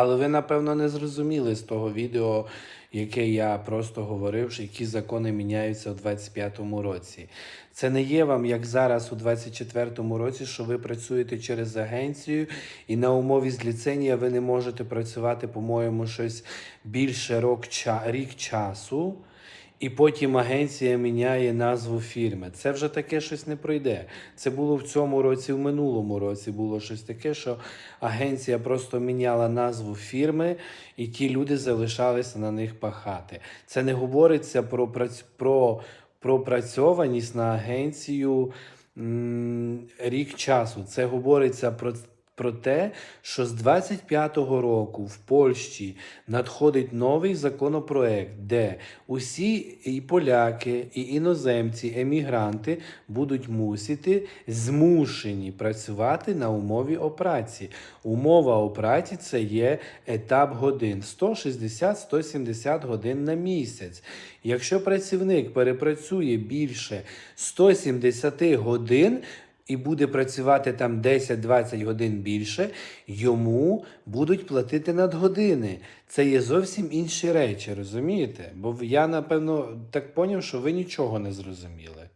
Але ви, напевно, не зрозуміли з того відео, яке я просто говорив, що які закони міняються у 25-му році. Це не є вам, як зараз у 24-му році, що ви працюєте через агенцію, і на умові з ліцензія ви не можете працювати, по-моєму, щось більше рік часу. І потім агенція міняє назву фірми. Це вже таке щось не пройде. Це було в цьому році, в минулому році було щось таке, що агенція просто міняла назву фірми, і ті люди залишалися на них пахати. Це не говориться про, прац- про пропрацьованість на агенцію м, рік часу. Це говориться про. Про те, що з 25-го року в Польщі надходить новий законопроект, де усі і поляки, і іноземці, емігранти будуть мусити змушені працювати на умові опраці. Умова опраці це є етап годин 160-170 годин на місяць. Якщо працівник перепрацює більше 170 годин, і буде працювати там 10-20 годин більше, йому будуть платити надгодини. Це є зовсім інші речі, розумієте? Бо я, напевно, так поняв, що ви нічого не зрозуміли.